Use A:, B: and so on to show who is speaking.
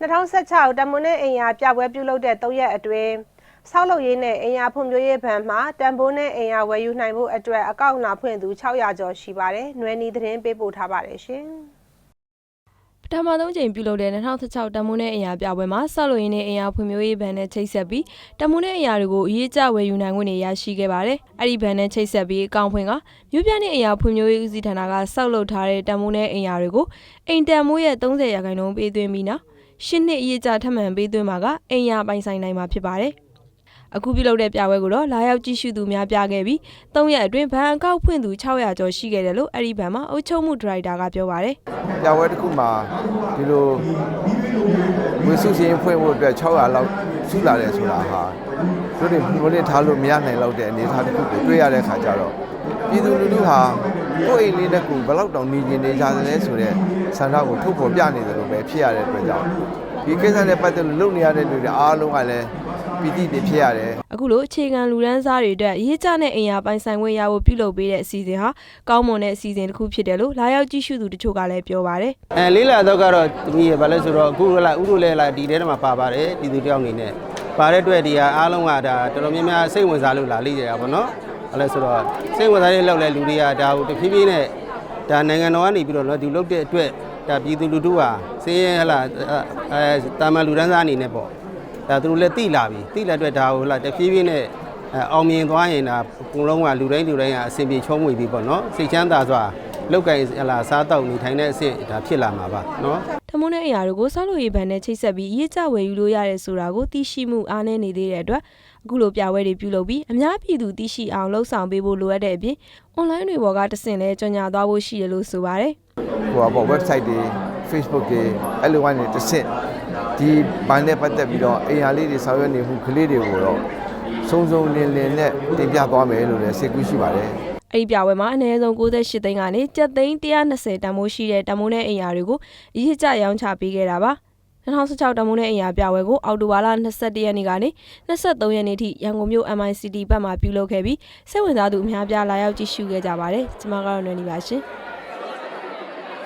A: 2016တမွန်နဲ့အင်ယာပြပွဲပြုလုပ်တဲ့၃ရက်အတွင်းဆောက်လုပ်ရေးနဲ့အင်ယာဖွံ့ဖြိုးရေးဘဏ်မှတန်ဖိုးနဲ့အင်ယာဝယ်ယူနိုင်မှုအတွက်အကောင့်လာဖွင့်သူ600ကျော်ရှိပါတယ်။နွယ်နီသတင်းပေးပို့ထားပါတယ်ရှင်။
B: ပထမဆုံးချိန်ပြုလုပ်တဲ့2016တမွန်းနဲ့အင်အားပြပွဲမှာဆောက်လုပ်ရင်းနဲ့အင်အားဖွံ့ဖြိုးရေးဘဏ်နဲ့ချိတ်ဆက်ပြီးတမွန်းနဲ့အင်အားတွေကိုအရေးကြဝယ်ယူနိုင်ခွင့်တွေရရှိခဲ့ပါတယ်။အဲ့ဒီဘဏ်နဲ့ချိတ်ဆက်ပြီးအကောင့်ဖွင့်ကမြို့ပြနဲ့အင်အားဖွံ့ဖြိုးရေးဦးစီးဌာနကဆောက်လုပ်ထားတဲ့တမွန်းနဲ့အင်အားတွေကိုအိမ်တန်မိုးရဲ့30ရာခိုင်နှုန်းပေးသွင်းပြီးနောက် ရှစ်နှစ်အရေးကြထပ်မံပေးသွင်းမှာကအင်အားပိုင်ဆိုင်နိုင်မှာဖြစ်ပါတယ်။အခုပြုလုပ်တဲ့ပြပွဲကိုတော့လာရောက်ကြည့်ရှုသူများပြခဲ့ပြီး၃ရက်အတွင်းဘဏ်အကောင့်ဖွင့်သူ600ကျော်ရှိခဲ့တယ်လို့အဲ့ဒီဘဏ်မှာအုပ်ချုပ်မှုဒါရိုက်တာကပြောပါတယ်။
C: ပြပွဲတစ်ခုမှာဒီလိုဝေစုစင်းဖွင့်ဖို့အတွက်600လောက်စုလာတယ်ဆိုတာဟာ တို့တွေဘိုးလေးထားလို့မရနိုင်တော့တဲ့အနေအထားတစ်ခုကိုတွေ့ရတဲ့ခါကျတော့ပြည်သူလူထုဟာကိုယ့်အိမ်လေးတစ်ခုဘယ်လောက်တောင်နေကျင်နေကြသလဲဆိုတော့ဆန္ဒကိုထုတ်ဖော်ပြနေတယ်လို့ပဲဖြစ်ရတဲ့အတွက်ကြောင့်ဒီကိစ္စနဲ့ပတ်သက်လို့လုပ်နေရတဲ့လူတွေအားလုံးကလည်းပီတိတွေဖြစ်ရတယ်
B: အခုလိုအခြေခံလူဒန်းစားတွေအတွက်ရေးကြတဲ့အင်အားပိုင်ဆိုင်ခွင့်ရဖို့ပြုလုပ်ပေးတဲ့အစီအစဉ်ဟာကောင်းမွန်တဲ့အစီအစဉ်တစ်ခုဖြစ်တယ်လို့လာရောက်ကြည့်ရှုသူတချို့ကလည်းပြောပါတယ်
D: အဲလေးလာတော့ကတော့သမီးရဘာလဲဆိုတော့အခုလာဥရုလဲလာဒီထဲမှာပါပါတယ်ပြည်သူတယောက်အနေနဲ့ ပါတဲ့အတွက်ဒီဟာအားလုံးကဒါတော်တော်များများစိတ်ဝင်စားလို့လာလိမ့်ကြတာပေါ့နော်အဲလဲဆိုတော့စိတ်ဝင်စားတဲ့လောက်လဲလူတွေကဒါကိုတဖြည်းဖြည်းနဲ့ဒါနိုင်ငံတော်ကနေပြီးတော့နော်ဒီလုတ်တဲ့အတွက်ဒါပြည်သူလူထုဟာစင်းရဲဟလာအဲတာမန်လူဒန်းစားအနေနဲ့ပေါ့ဒါသူတို့လည်းတိလာပြီတိလာအတွက်ဒါကိုဟလာတဖြည်းဖြည်းနဲ့အဲအောင်မြင်သွားရင်ဒါအကုန်လုံးကလူတိုင်းလူတိုင်းကအဆင်ပြေချုံးမွေပြီပေါ့နော်စိတ်ချမ်းသာစွာ လောက်ကင်ဟလာစားတောက်နေထိုင်တဲ့အဆင့်ဒါဖြစ်လာမှာပါနော်။
B: ထမုန်းတဲ့အရာတွေကိုဆောက်လုပ်ရေးဘဏ်နဲ့ချိတ်ဆက်ပြီးရေးကြဝယ်ယူလို့ရတယ်ဆိုတာကိုသိရှိမှုအားနည်းနေသေးတဲ့အတွက်အခုလိုပြပွဲတွေပြုလုပ်ပြီးအများပြည်သူသိရှိအောင်လှုံ့ဆော်ပေးဖို့လိုအပ်တဲ့အပြင် online တွေပေါ်ကတဆင့်လဲကြော်ညာသွားဖို့ရှိတယ်လို့ဆိုပါတယ်။
C: ဟိုပေါ့ website တွေ Facebook တွေအဲ့လိုကနေတစ်ဆင့်ဒီဘန်နဲ့ပတ်သက်ပြီးတော့အိမ်ယာလေးတွေဆောင်ရွက်နေမှုကလေးတွေကိုတော့စုံစုံလင်လင်နဲ့တင်ပြသွားမယ်လို့လည်းစိတ်ကူးရှိပါတယ်
B: အဲ့ဒီပြပွဲမှာအနည်းဆုံး68သိန်းကနေကျပ်သိန်း120တန်မိုးရှိတဲ့တန်မိုးနဲ့အိမ်ယာတွေကိုအရေးကြရောင်းချပေးခဲ့တာပါ2016တန်မိုးနဲ့အိမ်ယာပြပွဲကိုအောက်တိုဘာလ22ရက်နေ့ကနေ23ရက်နေ့ထိရန်ကုန်မြို့ MICT ဘက်မှာပြုလုပ်ခဲ့ပြီးစိတ်ဝင်စားသူအများပြားလာရောက်ကြည့်ရှုခဲ့ကြပါတယ်ကျွန်မကတော့ຫນွေနေပါရှင်